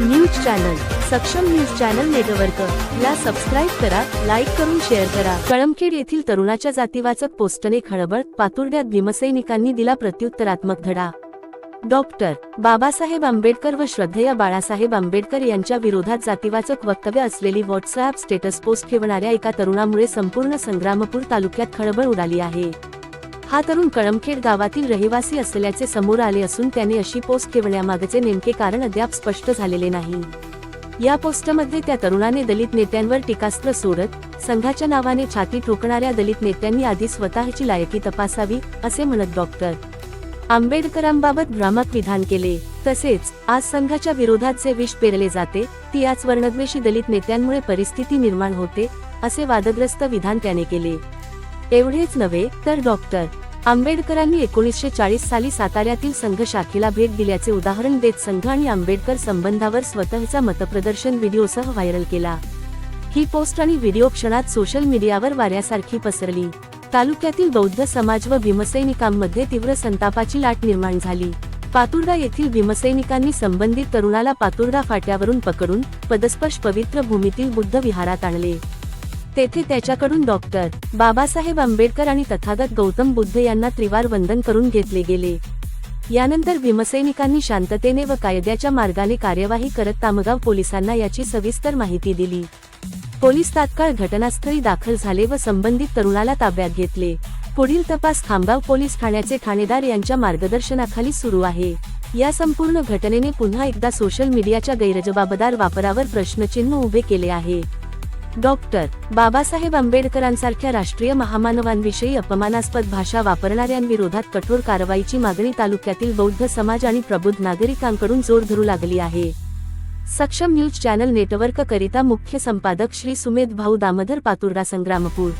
News channel. Saksham news channel network. ला subscribe करा like करून शेअर करा. कळमखेड येथील तरुणाच्या जातीवाचक पोस्टने खळबळ पातुर्ड्यात भीमसैनिकांनी दिला प्रत्युत्तरात्मक धडा. डॉक्टर. बाबासाहेब आंबेडकर व श्रद्धेय बाळासाहेब आंबेडकर यांच्या विरोधात जातीवाचक वक्तव्य असलेली व्हॉट्सअप स्टेटस पोस्ट ठेवणाऱ्या एका तरुणामुळे संपूर्ण संग्रामपूर तालुक्यात खळबळ उडाली आहे. हा तरुण कळमखेड गावातील रहिवासी असल्याचे समोर आले असून त्याने अशी पोस्ट ठेवण्यामागचे नेमके कारण अद्याप स्पष्ट झालेले नाही. या पोस्टमध्ये त्या तरुणाने दलित नेत्यांवर टीकास्त्र सोडत संघाच्या नावाने छाती ठोकणाऱ्या दलित नेत्यांनी आधी स्वतःची लायकी तपासावी असे म्हणत डॉक्टर आंबेडकरांबाबत भ्रामक विधान केले. तसेच आज संघाच्या विरोधात जे विष पेरले जाते ती याच वर्णद्वेषी दलित नेत्यांमुळे परिस्थिती निर्माण होते असे वादग्रस्त विधान त्याने केले. एवढेच नव्हे तर डॉक्टर आंबेडकरांनी एकोणीसशे चाळीस साली साताऱ्यातील संघ शाखेला भेट दिल्याचे उदाहरण देत संघ आणि आंबेडकर संबंधावर स्वतःचा मतप्रदर्शन व्हिडिओसह व्हायरल केला. ही पोस्ट आणि व्हिडिओ क्षणात सोशल मीडियावर वाऱ्यासारखी पसरली. तालुक्यातील बौद्ध समाज व भीमसैनिकांमध्ये तीव्र संतापाची लाट निर्माण झाली. पातुर्डा येथील भीमसैनिकांनी संबंधित तरुणाला पातुर्डा फाट्यावरून पकडून पदस्पर्श पवित्र भूमीतील बुद्ध विहारात आणले. तेथे त्याच्याकडून डॉक्टर बाबासाहेब आंबेडकर आणि तथागत गौतम बुद्ध यांना त्रिवार वंदन करून घेतले गेले. यानंतर भीमसैनिकांनी शांततेने व कायद्याच्या मार्गाने कार्यवाही करत तामगाव पोलिसांना याची सविस्तर माहिती दिली. पोलीस तात्काळ घटनास्थळी दाखल झाले व संबंधित तरुणाला ताब्यात घेतले. पुढील तपास खामगाव पोलीस ठाण्याचे ठाणेदार यांच्या मार्गदर्शनाखाली सुरू आहे. या संपूर्ण घटनेने पुन्हा एकदा सोशल मीडियाच्या गैरजबाबदार वापरावर प्रश्नचिन्ह उभे केले आहे. डॉक्टर बाबासाहेब आंबेडकरांसारख्या राष्ट्रीय महामानवांविषयी अपमानास्पद भाषा वापरणाऱ्यांविरोधात कठोर कारवाईची मागणी तालुक्यातील बौद्ध समाज आणि प्रबुद्ध नागरिकांकडून जोर धरू लागली आहे. सक्षम न्यूज चॅनल नेटवर्क करिता मुख्य संपादक श्री सुमेध भाऊ दामोदर पातुर्डा संग्रामपूर.